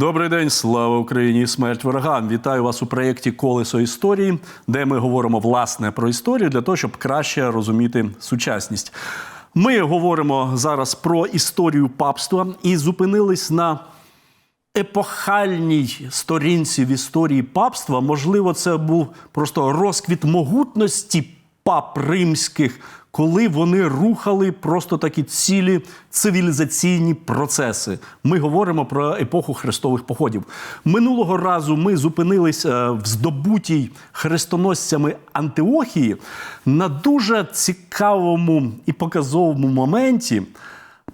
Добрий день, слава Україні! і Смерть ворогам! Вітаю вас у проєкті Колесо історії, де ми говоримо власне про історію для того, щоб краще розуміти сучасність. Ми говоримо зараз про історію папства і зупинились на епохальній сторінці в історії папства. Можливо, це був просто розквіт могутності пап римських, коли вони рухали просто такі цілі цивілізаційні процеси. Ми говоримо про епоху хрестових походів. Минулого разу ми зупинились е, в здобутій хрестоносцями Антиохії на дуже цікавому і показовому моменті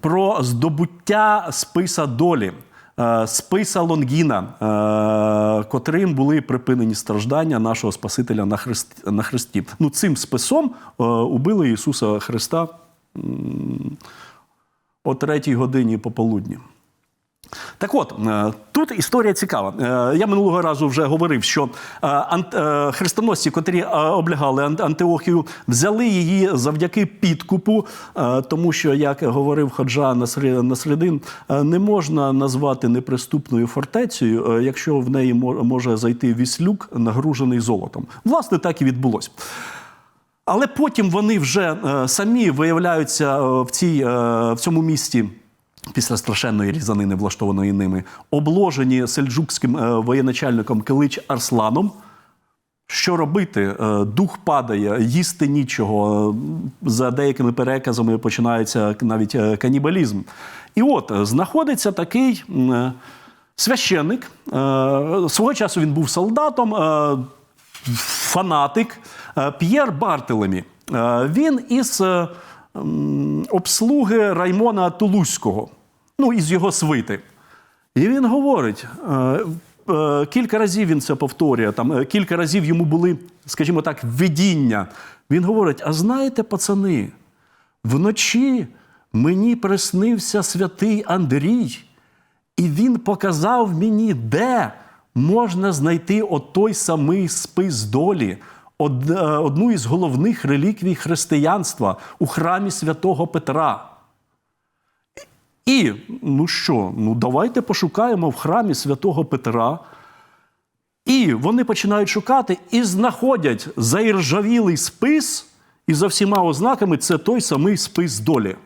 про здобуття списа долі. Е, Списа Лонгіна, е, котрим були припинені страждання нашого Спасителя на хрест- на хресті. Ну, цим списом е, убили Ісуса Христа о третій годині пополудні. Так от, е, тут історія цікава. Е, Я минулого разу вже говорив, що е, хрестоносці, котрі облягали Ан- Антиохію, взяли її завдяки підкупу, тому що, як говорив Ходжа Насре- Насредин, не можна назвати неприступною фортецею, якщо в неї може зайти віслюк, нагружений золотом. Власне, так і відбулось. Але потім вони вже самі виявляються в, цій, в цьому місті. Після страшенної різанини, влаштованої ними, обложені сельджукським е, воєначальником Килич Арсланом. Що робити? Е, Дух падає, їсти нічого. Е, За деякими переказами починається навіть е, канібалізм. І от е, знаходиться такий е, священник. Свого часу він був солдатом, фанатик П'єр Бартелемі. Він із обслуги Раймона Тулузького, ну, із його свити. І він говорить: е, е, кілька разів він це повторює, там е, кілька разів йому були, скажімо так, видіння. Він говорить: а знаєте, пацани, вночі мені приснився святий Андрій, і він показав мені, де можна знайти отой самий спис долі, одну із головних реліквій християнства у храмі святого Петра. І ну що, ну давайте пошукаємо в храмі святого Петра. І вони починають шукати і знаходять заіржавілий спис, і за всіма ознаками це той самий спис долі.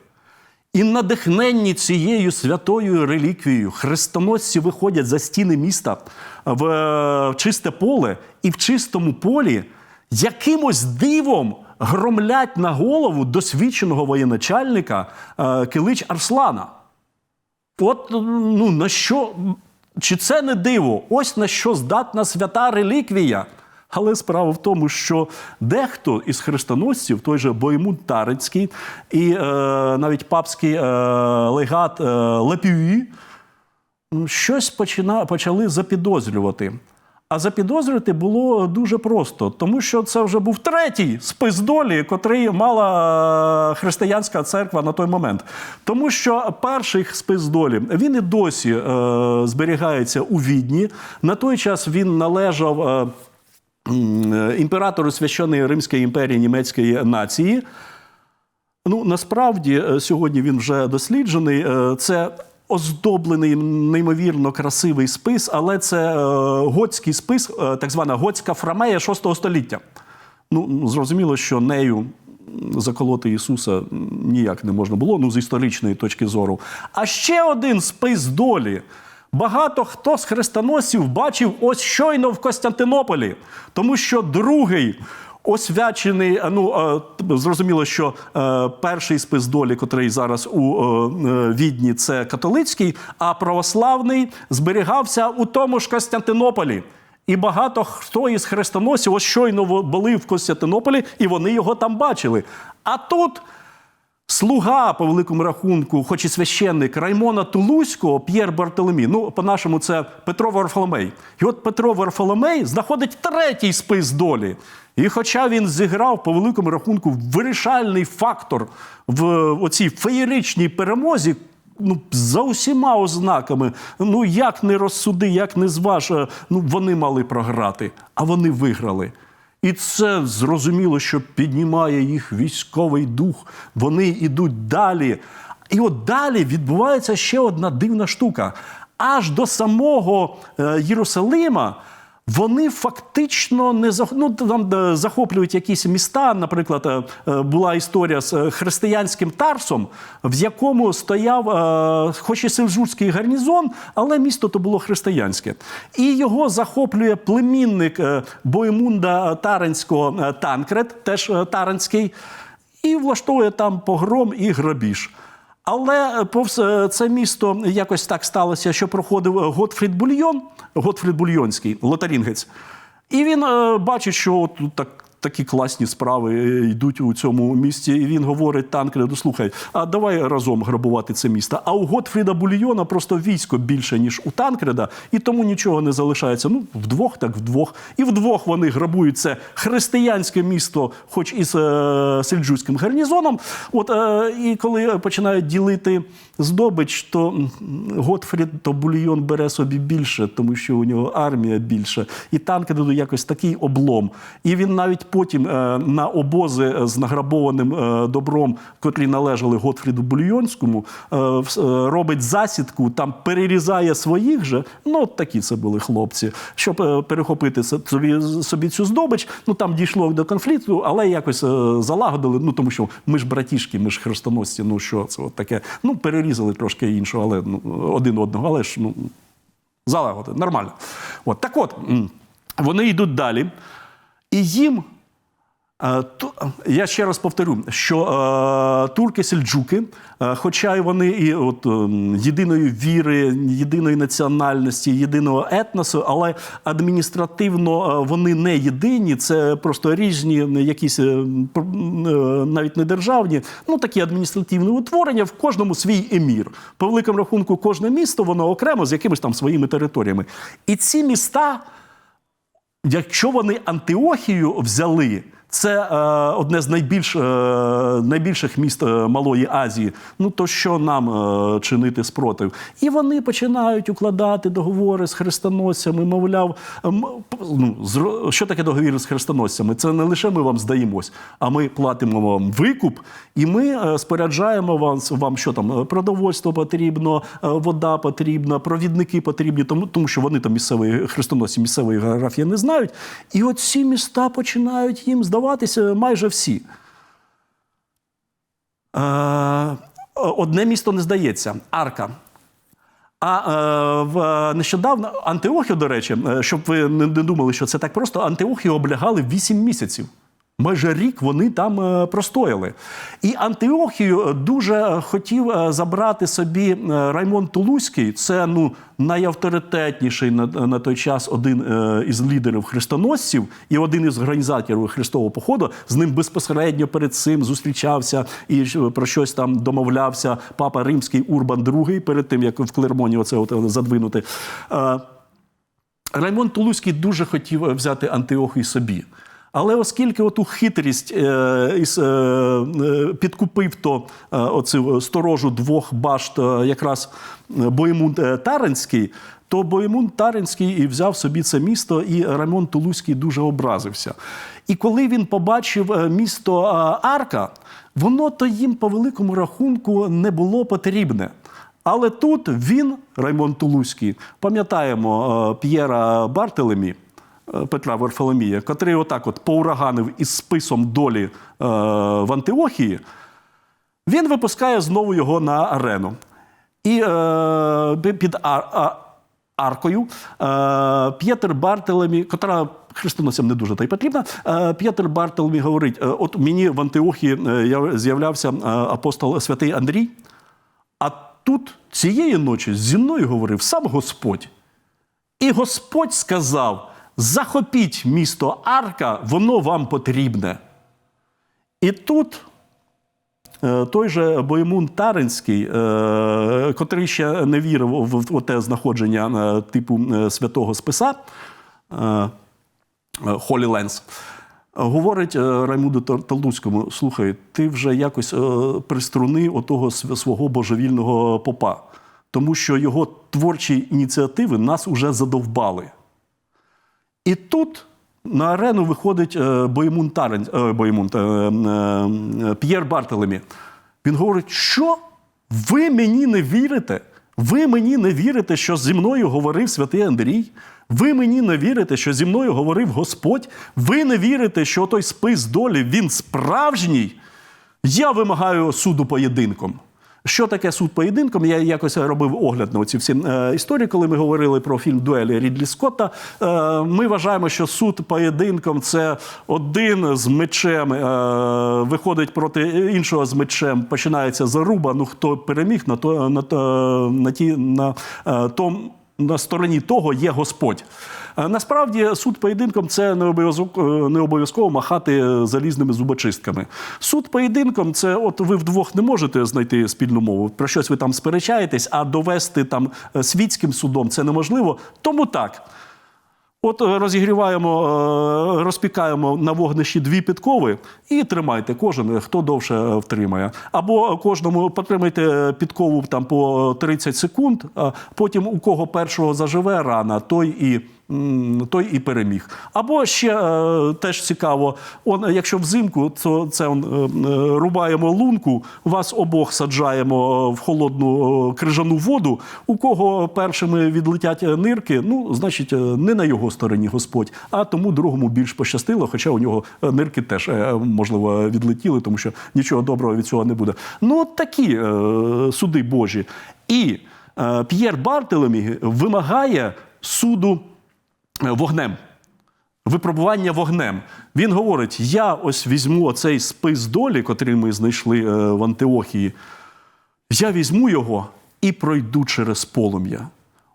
І надихненні цією святою реліквією хрестоносці виходять за стіни міста в е, чисте поле, і в чистому полі якимось дивом громлять на голову досвідченого воєначальника е, Килич Арслана. От ну на що? Чи це не диво? Ось на що здатна свята реліквія. Але справа в тому, що дехто із хрестоносців, той же Боймут Тарицький і е, навіть папський е, легат е, Лепюї, щось почина, почали запідозрювати. А запідозрювати було дуже просто, тому що це вже був третій спис долі, котрий мала е, християнська церква на той момент. Тому що перший спис долі він і досі е, зберігається у відні. На той час він належав. Е, е, імператору священної Римської імперії німецької нації. Ну, насправді, е, сьогодні він вже досліджений. Це оздоблений, неймовірно красивий спис, але це е, готський спис, е, так звана готська фрамея VI століття. Ну, зрозуміло, що нею заколоти Ісуса ніяк не можна було, ну, з історичної точки зору. А ще один спис долі. Багато хто з хрестоносців бачив ось щойно в Костянтинополі, тому що другий освячений, ну е, зрозуміло, що е, перший спис долі, котрий зараз у е, е, Відні, це католицький, а православний зберігався у тому ж Костянтинополі. І багато хто із хрестоносців ось щойно були в Костянтинополі, і вони його там бачили. А тут слуга по великому рахунку, хоч і священник Раймона Тулузького, П'єр Бартоломі. Ну, по-нашому, це Петро Варфоломей. І от Петро Варфоломей знаходить третій спис долі. І хоча він зіграв по великому рахунку вирішальний фактор в оцій феєричній перемозі, ну, за усіма ознаками, ну як не розсуди, як не зваж, ну вони мали програти, а вони виграли. І це зрозуміло, що піднімає їх військовий дух. Вони йдуть далі. І от далі відбувається ще одна дивна штука. аж до самого е, Єрусалима. Вони фактично не ну, там е, захоплюють якісь міста. Наприклад, е, е, була історія з християнським Тарсом, в якому стояв, хоч і сельджурський гарнізон, але місто то було християнське. І його захоплює племінник Боємунда Таренського е, Танкрет, теж Таренський, і влаштовує там погром і грабіж. Але повз е, це місто якось так сталося, що проходив е, Готфрід Бульйон, Готфрід Бульйонський, лотарінгець. І він е, бачить, що от так. Такі класні справи е, йдуть у цьому місті, і він говорить Танкреду, слухай, а давай разом грабувати це місто. А у Готфріда Бульйона просто військо більше, ніж у Танкреда, і тому нічого не залишається. Ну, вдвох, так вдвох. І вдвох вони грабують це християнське місто, хоч і з е, сельджуцьким гарнізоном. От, е, і коли починають ділити здобич, то Готфрід то Бульйон бере собі більше, тому що у нього армія більше. І Танкреду якось такий облом. І він навіть потім е, на обози з награбованим е, добром, котрі належали Готфріду Бульйонському, е, робить засідку, там перерізає своїх же. Ну, от такі це були хлопці, щоб перехопити собі, собі цю здобич. Ну там дійшло до конфлікту, але якось залагодили. Ну тому що ми ж братішки, ми ж хрестоносці. Ну що це от таке? Ну перерізали трошки іншого, але ну один одного, але ж ну залагодили, нормально. От так, от вони йдуть далі. І їм, я ще раз повторю, що е, турки-сельджуки, е, хоча й вони і от, е, єдиної віри, єдиної національності, єдиного етносу, але адміністративно е, вони не єдині, це просто різні якісь е, е, навіть не державні, ну такі адміністративні утворення, в кожному свій емір. По великому рахунку, кожне місто воно окремо з якимись там своїми територіями. І ці міста якщо вони Антиохію взяли, це е, одне з найбільш, е, найбільших міст е, Малої Азії. Ну то що нам е, чинити спротив? І вони починають укладати договори з хрестоносцями. Мовляв, ну, що таке договір з хрестоносцями? Це не лише ми вам здаємось, а ми платимо вам викуп, і ми е, споряджаємо вам, вам що там е, продовольство потрібно, е, вода потрібна, провідники потрібні, тому, тому що вони там місцевої хрестоносці місцевої географії не знають. І от ці міста починають їм здаватися майже всі. Е, одне місто не здається Арка. А е, в, нещодавно Антиохію, до речі, е, щоб ви не думали, що це так просто, Антиохію облягали 8 місяців. Майже рік вони там е, простояли. І Антиохію е, дуже хотів е, забрати собі Раймон Тулузький. Це ну, найавторитетніший на, на той час один із лідерів хрестоносців і один із організаторів Христового походу. З ним безпосередньо перед цим зустрічався і про щось там домовлявся папа Римський Урбан II, перед тим як в Клермоні оце от задвинути. Раймон Тулузький дуже хотів взяти Антиохію собі. Але оскільки оту хитрість е, е, е, підкупив то оцю сторожу двох башт, якраз Боємунд Таренський, то Боємунд Таренський і взяв собі це місто, і Раймон Тулузький дуже образився. І коли він побачив місто Арка, воно то їм по великому рахунку не було потрібне. Але тут він, Раймон Тулузький, пам'ятаємо П'єра Бартелемі, Петра Варфоломія, котрий отак от поураганив із списом долі е, в Антиохії, він випускає знову його на арену. І е, під ар, а, аркою е, П'єтер Бартелемі, котра хрестоносцям не дуже та й потрібна, е, П'єтер Бартелемі говорить: е, от мені в Антиохії е, з'являвся е, апостол святий Андрій, а тут цієї ночі зі мною говорив сам Господь. І Господь сказав: захопіть місто Арка, воно вам потрібне. І тут е, той же Боємун Таринський, е, котрий ще не вірив в, те знаходження е, типу святого списа, Холі Ленс, говорить Раймуду Толдуцькому: слухай, ти вже якось приструни отого свого божевільного попа, тому що його творчі ініціативи нас уже задовбали. І тут на арену виходить е, Боємун Тарен, е, Боємун, е, П'єр Бартелемі. Він говорить, що ви мені не вірите? Ви мені не вірите, що зі мною говорив святий Андрій. Ви мені не вірите, що зі мною говорив Господь. Ви не вірите, що той спис долі він справжній. Я вимагаю суду поєдинком. Що таке суд поєдинком? Я якось робив огляд на ці всі е, історії, коли ми говорили про фільм Дуелі Рідлі Скотта. Е, ми вважаємо, що суд поєдинком це один з мечем, е, виходить проти іншого з мечем, починається заруба. Ну хто переміг на то на, на ті на том. На стороні того є Господь. Е, Насправді суд поєдинком це не обов'язково, не обов'язково махати е, залізними зубочистками. Суд поєдинком це от ви вдвох не можете знайти спільну мову. Про щось ви там сперечаєтесь, а довести там е, світським судом це неможливо. Тому так. От е, розігріваємо, е, розпікаємо на вогнищі дві підкови і тримайте кожен, е, хто довше втримає. Або кожному потримайте підкову там по 30 секунд, потім у кого першого заживе рана, той і. Той і переміг. Або ще е, теж цікаво, он, якщо взимку, то це он, е, е, рубаємо лунку, вас обох саджаємо в холодну крижану воду. У кого першими відлетять нирки, ну, значить, не на його стороні Господь, а тому другому більш пощастило, хоча у нього нирки теж, можливо, відлетіли, тому що нічого доброго від цього не буде. Ну, от такі е, суди Божі. І е, П'єр Бартелемі вимагає суду вогнем. Випробування вогнем. Він говорить: я ось візьму цей спис долі, котрий ми знайшли е, в Антиохії. Я візьму його і пройду через полум'я.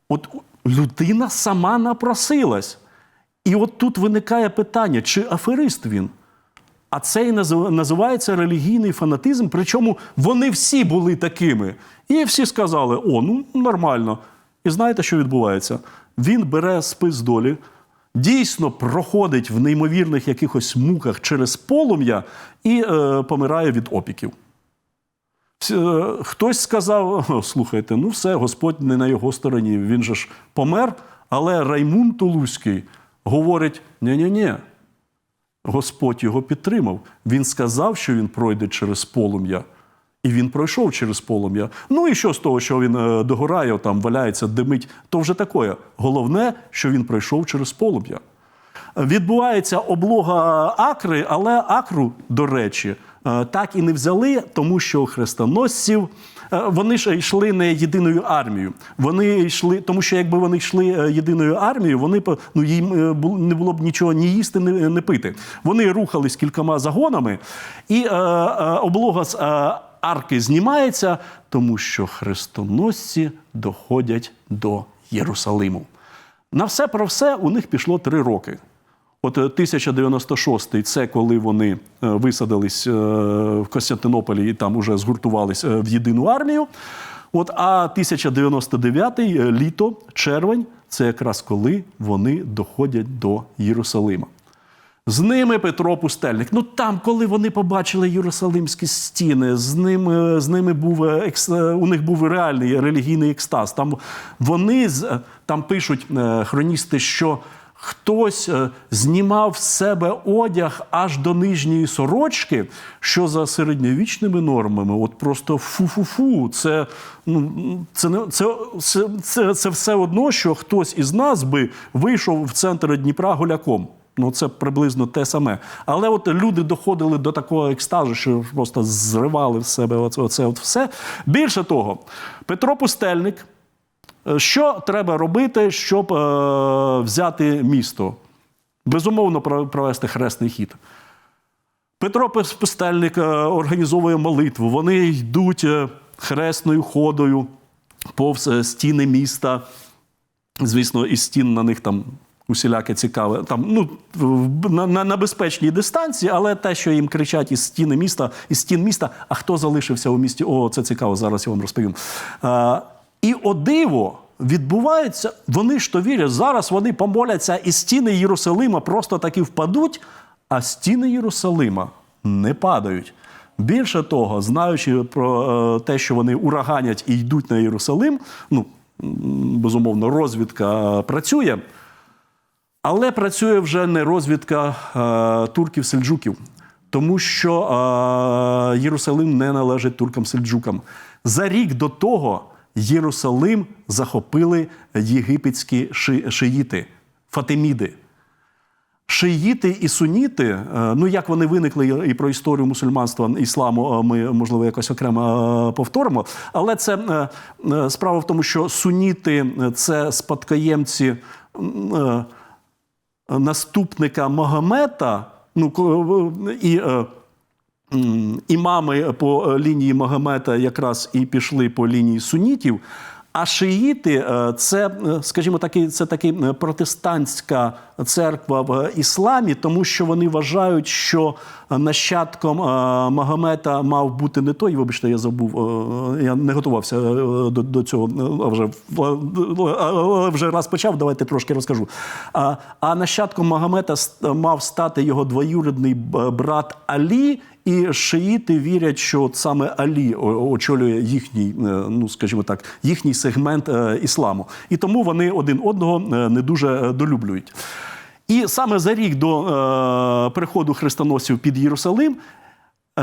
От людина сама напросилась. І от тут виникає питання, чи аферист він? А це і називається релігійний фанатизм. Причому вони всі були такими. І всі сказали: о, ну нормально. І знаєте, що відбувається? Він бере спис долі, дійсно проходить в неймовірних якихось муках через полум'я і е, помирає від опіків. Е, Хтось сказав: слухайте, ну все, Господь не на його стороні. Він же ж помер. Але Раймун Тулузький говорить: ні-ні-ні, Господь його підтримав. Він сказав, що він пройде через полум'я. І він пройшов через полум'я. Ну і що з того, що він е, догорає, там валяється, димить, то вже таке. Головне, що він пройшов через полум'я. Відбувається облога Акри, але Акру, до речі, е, так і не взяли, тому що хрестоносців е, вони ж йшли не єдиною армією. Вони йшли, тому що якби вони йшли єдиною армією, вони ну їм не було б нічого ні їсти, не пити. Вони рухались кількома загонами, і е, е, облога з е, арки знімається, тому що хрестоносці доходять до Єрусалиму. На все про все у них пішло три роки. От е, 1096 це коли вони е, висадились е, в Костянтинополі і там уже згуртувались е, в єдину армію. От, а 1099 е, літо, червень це якраз коли вони доходять до Єрусалима. З ними Петро Пустельник. Ну там, коли вони побачили Єрусалимські стіни, з ними, з ними був е, екс, е, у них був реальний релігійний екстаз. Там вони е, там пишуть е, хроністи, що хтось е, знімав з себе одяг аж до нижньої сорочки, що за середньовічними нормами, от просто фу-фу-фу. Це, ну, це, не- це, це, це, це все одно, що хтось із нас би вийшов в центр Дніпра голяком. Ну, це приблизно те саме. Але от люди доходили до такого екстазу, що просто зривали в себе оце, оце от все. Більше того, Петро Пустельник, е, що треба робити, щоб е, взяти місто? Безумовно, провести хресний хід. Петро Пустельник е, організовує молитву. Вони йдуть е, хресною ходою повз стіни міста. Звісно, із стін на них там усіляке цікаве. Там, ну, на, на, на безпечній дистанції, але те, що їм кричать із стіни міста, із стін міста, а хто залишився у місті? О, це цікаво, зараз я вам розповім. А, і о диво відбувається, вони ж то вірять, зараз вони помоляться, і стіни Єрусалима просто таки впадуть, а стіни Єрусалима не падають. Більше того, знаючи про е, те, що вони ураганять і йдуть на Єрусалим, ну, безумовно, розвідка е, працює. Але працює вже не розвідка е, турків-сельджуків, тому що е, Єрусалим не належить туркам-сельджукам. За рік до того Єрусалим захопили єгипетські ши- шиїти, фатиміди. Шиїти і суніти, е, ну як вони виникли і про історію мусульманства ісламу, ми можливо якось окремо повторимо. Але це справа в тому, що суніти це спадкоємці наступника Магомета. Ну і е, імами по е, лінії Магомета якраз і пішли по лінії сунітів. А шиїти е, це, е, скажімо, такий, це таки е, протестантська церква в ісламі, тому що вони вважають, що нащадком Магомета мав бути не той. Вибачте, я забув, я не готувався до, до цього, а вже вже раз почав. Давайте трошки розкажу. А, а нащадком Магомета мав стати його двоюрідний брат Алі. І шиїти вірять, що саме Алі очолює їхній, е, ну скажімо так, їхній сегмент е, ісламу. І тому вони один одного е, не дуже долюблюють. І саме за рік до приходу хрестоносців під Єрусалим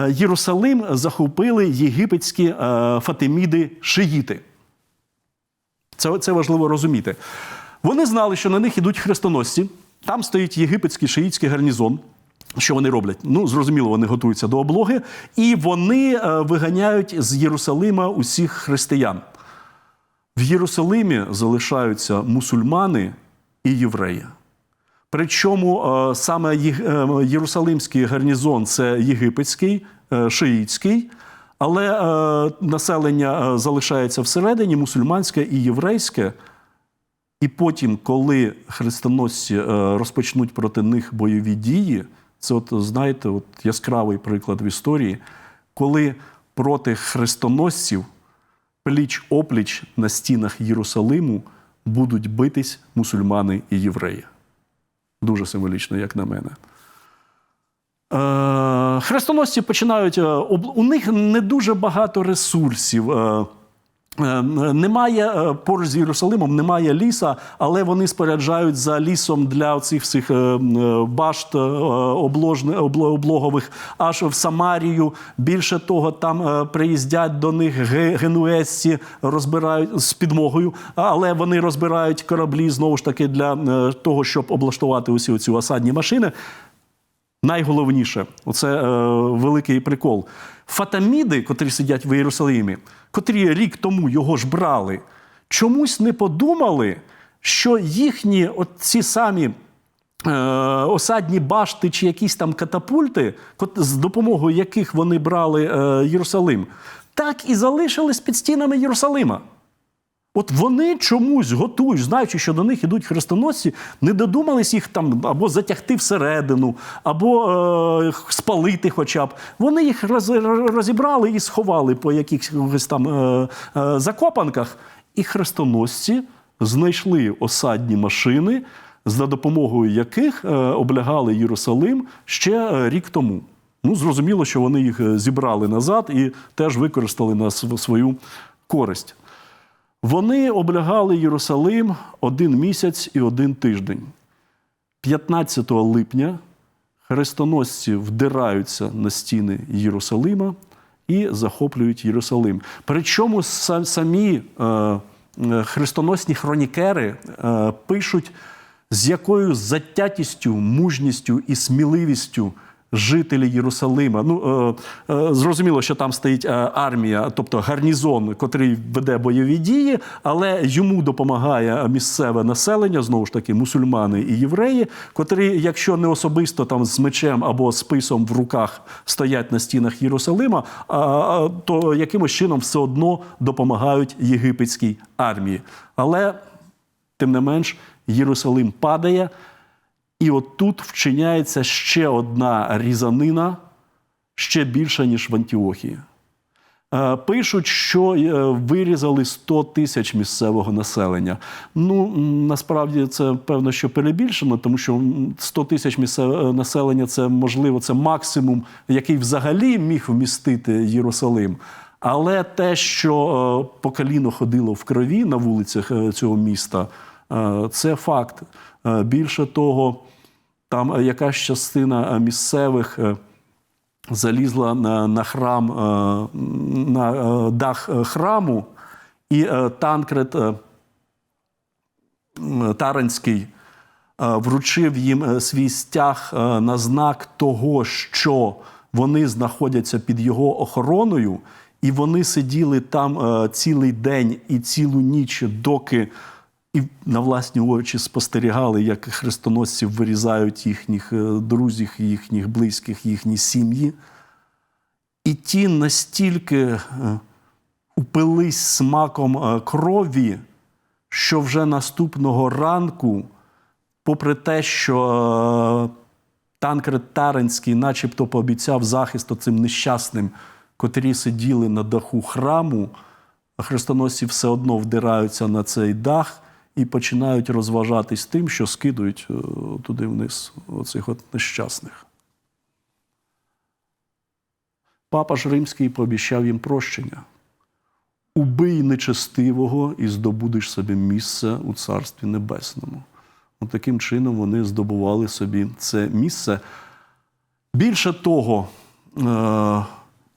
Єрусалим захопили єгипетські фатиміди шиїти. Це, це важливо розуміти. Вони знали, що на них ідуть хрестоносці. Там стоїть єгипетський шиїтський гарнізон. Що вони роблять? Ну, зрозуміло, вони готуються до облоги, і вони е, виганяють з Єрусалима усіх християн. В Єрусалимі залишаються мусульмани і євреї. Причому е, саме е, Єрусалимський гарнізон це єгипетський, шиїтський, але населення залишається всередині, мусульманське і єврейське. І потім, коли хрестоносці розпочнуть проти них бойові дії, це, от, знаєте, от яскравий приклад в історії, коли проти хрестоносців пліч опліч на стінах Єрусалиму будуть битись мусульмани і євреї. Дуже символічно, як на мене. Е, Хрестоносці починають. е, У них не дуже багато ресурсів. Е, Немає е, поруч з Єрусалимом, немає ліса, але вони споряджають за лісом для цих всіх е, башт облогових аж в Самарію. Більше того, там приїздять до них ге- генуезці, розбирають з підмогою, але вони розбирають кораблі знову ж таки для того, щоб облаштувати усі ці осадні машини. Найголовніше, оце е, великий прикол. Фатаміди, котрі сидять в Єрусалимі, котрі рік тому його ж брали, чомусь не подумали, що їхні ці самі е, осадні башти чи якісь там катапульти, з допомогою яких вони брали е, Єрусалим, так і залишились під стінами Єрусалима. От вони чомусь готують, знаючи, що до них ідуть хрестоносці, не додумались їх там або затягти всередину, або е, спалити хоча б. Вони їх роз- розібрали і сховали по якихось там е, е, закопанках. І хрестоносці знайшли осадні машини, за допомогою яких е, облягали Єрусалим ще е, рік тому. Ну, зрозуміло, що вони їх е, зібрали назад і теж використали на свою користь. Вони облягали Єрусалим один місяць і один тиждень. 15 липня хрестоносці вдираються на стіни Єрусалима і захоплюють Єрусалим. Причому самі е, е, хрестоносні хронікери е, пишуть, з якою затятістю, мужністю і сміливістю жителі Єрусалима. Ну е, е, зрозуміло, що там стоїть е, армія, тобто гарнізон, котрий веде бойові дії, але йому допомагає місцеве населення, знову ж таки, мусульмани і євреї, котрі, якщо не особисто там з мечем або списом в руках стоять на стінах Єрусалима, то якимось чином все одно допомагають єгипетській армії. Але тим не менш, Єрусалим падає. І от тут вчиняється ще одна різанина, ще більша, ніж в Антіохії. Е, Пишуть, що е, вирізали 100 тисяч місцевого населення. Ну, насправді це певно, що перебільшено, тому що 100 тисяч місцевого населення це можливо, це максимум, який взагалі міг вмістити Єрусалим. Але те, що е, по коліно ходило в крові на вулицях е, цього міста, е, це факт. Е, Більше того, там е, якась частина е, місцевих е, залізла на, на храм, на дах храму. І Танкред м, Таранський вручив їм свій стяг на знак того, що вони знаходяться під його охороною, і вони сиділи там цілий день і цілу ніч, доки і на власні очі спостерігали, як хрестоносці вирізають їхніх е, друзів, їхніх близьких, їхні сім'ї. І ті настільки е, упились смаком е, крові, що вже наступного ранку, попри те, що Танкред Таренський начебто пообіцяв захист цим нещасним, котрі сиділи на даху храму, хрестоносці все одно вдираються на цей дах і починають розважатись тим, що скидують е, туди вниз оцих от нещасних. Папа ж Римський пообіцяв їм прощення. Убий нечестивого і здобудеш собі місце у Царстві Небесному. От таким чином вони здобували собі це місце. Більше того, е,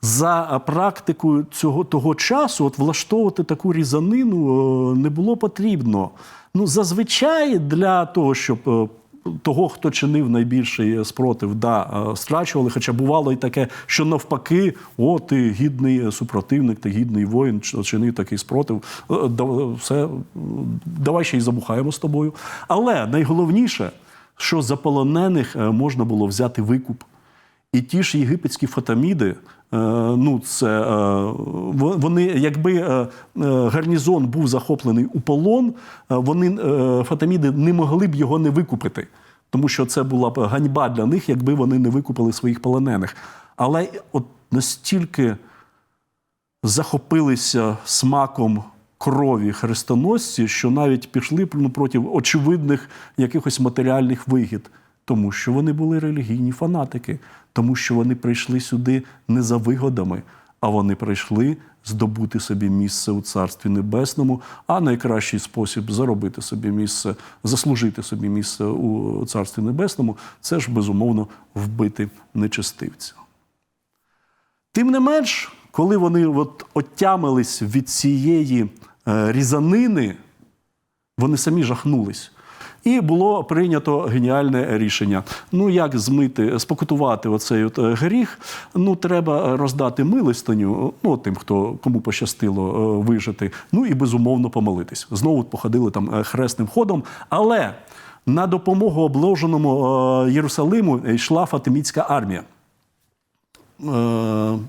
за практикою цього того часу, от влаштовувати таку різанину е, не було потрібно. Ну, зазвичай для того, щоб е, того, хто чинив найбільший спротив, да, е, страчували. Хоча бувало і таке, що навпаки, о, ти гідний супротивник, ти гідний воїн, чинив такий спротив. е, Все, давай ще й забухаємо з тобою. Але найголовніше, що за полонених е, можна було взяти викуп. І ті ж єгипетські фатаміди, е, ну це е, вони, якби е, гарнізон був захоплений у полон, вони фатаміди не могли б його не викупити, тому що це була б ганьба для них, якби вони не викупили своїх полонених. Але от настільки захопилися смаком крові хрестоносці, що навіть пішли ну, проти очевидних якихось матеріальних вигід, тому що вони були релігійні фанатики, тому що вони прийшли сюди не за вигодами, а вони прийшли здобути собі місце у Царстві Небесному, а найкращий спосіб заробити собі місце, заслужити собі місце у Царстві Небесному це ж безумовно вбити нечестивця. Тим не менш, коли вони от отямились від цієї е, різанини, вони самі жахнулись. І було прийнято геніальне рішення. Ну, як змити, спокутувати оцей от е, гріх? Ну, треба роздати милостиню, ну, тим, хто кому пощастило е, вижити. Ну і безумовно помолитись. Знову походили там е, хресним ходом. Але на допомогу обложеному е, Єрусалиму йшла Фатимідська армія. Е,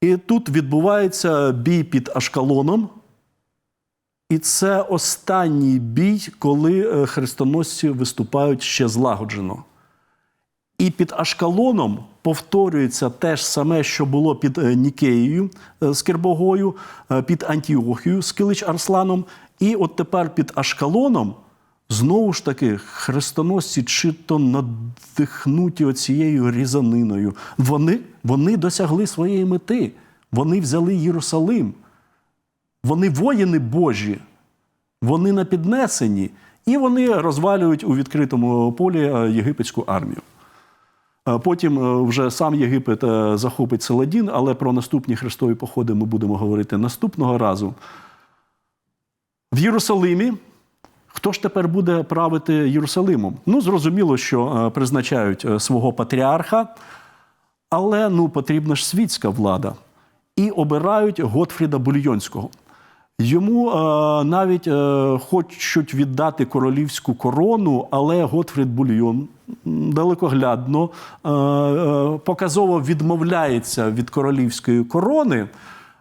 І тут відбувається бій під Ашкалоном. І це останній бій, коли е, хрестоносці виступають ще злагоджено. І під Ашкалоном повторюється те ж саме, що було під е, Нікеєю з Кербогою, е, під Антіохією з Килич Арсланом. І от тепер під Ашкалоном знову ж таки хрестоносці чи то надихнуті оцією різаниною. Вони, вони досягли своєї мети. Вони взяли Єрусалим. Вони воїни Божі, вони на піднесенні, і вони розвалюють у відкритому полі е, єгипетську армію. Е, Потім е, вже сам Єгипет захопить Селадін, але про наступні хрестові походи ми будемо говорити наступного разу. В Єрусалимі. Хто ж тепер буде правити Єрусалимом? Ну, зрозуміло, що призначають свого патріарха, але ну, потрібна ж світська влада. І обирають Готфріда Бульйонського. Йому е, навіть е, хочуть віддати королівську корону, але Готфрід Бульйон далекоглядно е, е, показово відмовляється від королівської корони.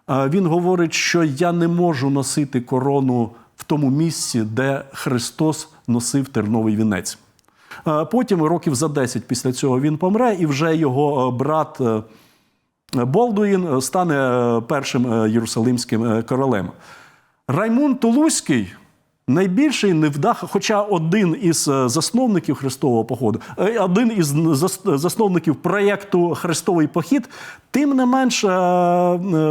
Е, він говорить, що я не можу носити корону в тому місці, де Христос носив терновий вінець. Е, Потім, років за 10 після цього, він помре, і вже його е, брат е, Болдуїн стане першим єрусалимським королем. Раймун Тулузький найбільший невдах, хоча один із е, засновників Христового походу, е, один із засновників проєкту Христовий похід, тим не менш е,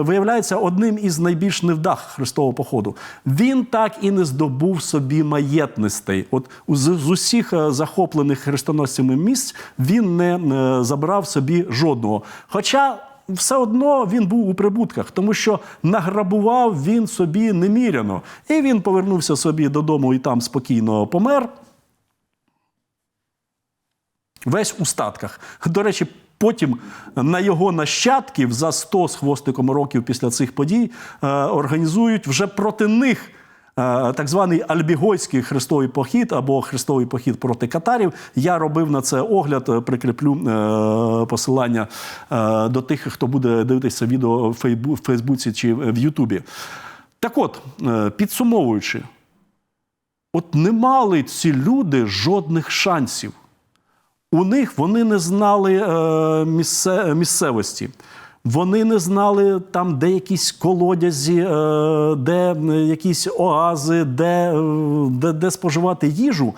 виявляється одним із найбільш невдах Христового походу. Він так і не здобув собі маєтностей. От з, усіх захоплених хрестоносцями місць він не забрав собі жодного. Хоча все одно він був у прибутках, тому що награбував він собі неміряно. І він повернувся собі додому і там спокійно помер. Весь у статках. До речі, потім на його нащадків за 100 з хвостиком років після цих подій е, організують вже проти них так званий Альбігойський хрестовий похід або хрестовий похід проти катарів. Я робив на це огляд, е, прикріплю е, посилання е, до тих, хто буде дивитися відео в Фейсбуці чи в Ютубі. Так от, е, підсумовуючи, от не мали ці люди жодних шансів. У них вони не знали е, місцевості. Вони не знали там, де якісь колодязі, е, де е, якісь оази, де, е, де, де споживати їжу.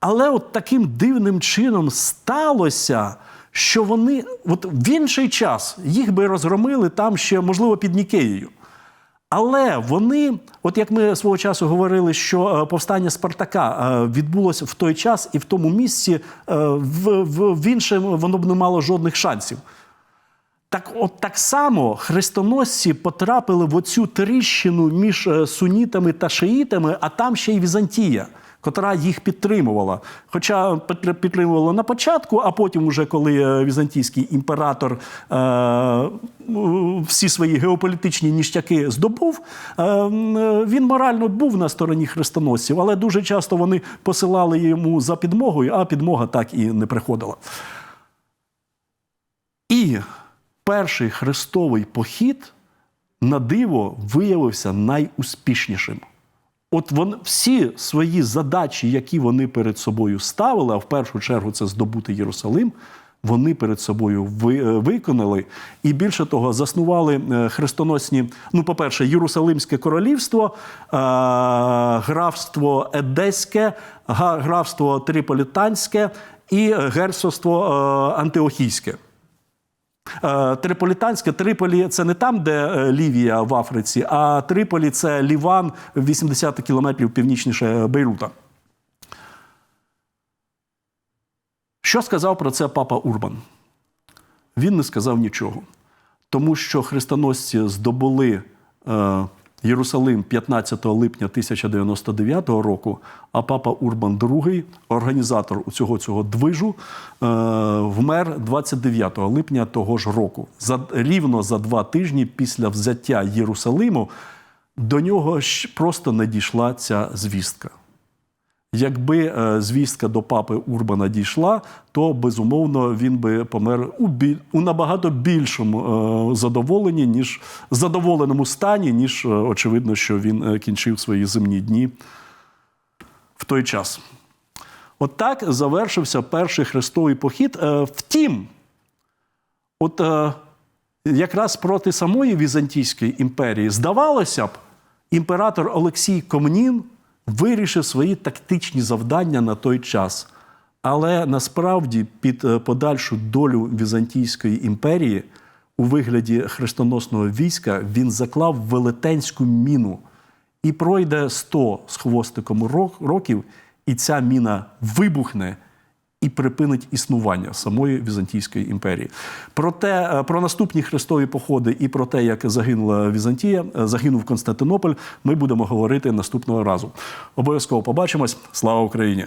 Але от таким дивним чином сталося, що вони от в інший час їх би розгромили там ще, можливо, під Нікеєю. Але вони, от як ми свого часу говорили, що повстання Спартака відбулося в той час і в тому місці, в, в, в іншому воно б не мало жодних шансів. Так, от так само хрестоносці потрапили в оцю тріщину між е, сунітами та шиїтами, а там ще й Візантія, котра їх підтримувала. Хоча підтримувала на початку, а потім, уже коли е, візантійський імператор е, всі свої геополітичні ніштяки здобув, е, е, він морально був на стороні хрестоносців, але дуже часто вони посилали йому за підмогою, а підмога так і не приходила. І перший хрестовий похід на диво виявився найуспішнішим. От вони всі свої задачі, які вони перед собою ставили, а в першу чергу це здобути Єрусалим, вони перед собою ви- е, виконали. І більше того, заснували е, хрестоносні, ну, по-перше, Єрусалимське королівство, е, графство Едеське, графство Триполітанське і герцогство Антиохійське. Е, Триполітанське Триполі це не там, де е, Лівія в Африці, а Триполі це Ліван 80 кілометрів північніше Бейрута. Що сказав про це папа Урбан? Він не сказав нічого. Тому що хрестоносці здобули е, Єрусалим 15 липня 1099 року, а папа Урбан II, організатор цього цього движу, е, вмер 29 липня того ж року. За, рівно за два тижні після взяття Єрусалиму до нього просто не дійшла ця звістка. Якби е, звістка до папи Урбана дійшла, то безумовно він би помер у, бі... у набагато більшому е, задоволенні, ніж задоволеному стані, ніж е, очевидно, що він кінчив свої земні дні в той час. От так завершився перший хрестовий похід. Втім, от якраз проти самої Візантійської імперії, здавалося б, імператор Олексій Комнін вирішив свої тактичні завдання на той час. Але насправді під е, подальшу долю Візантійської імперії у вигляді хрестоносного війська він заклав велетенську міну. І пройде 100 з хвостиком років, і ця міна вибухне і припинить існування самої Візантійської імперії. Про те, е, про наступні хрестові походи і про те, як загинула Візантія, е, загинув Константинополь, ми будемо говорити наступного разу. Обов'язково побачимось. Слава Україні!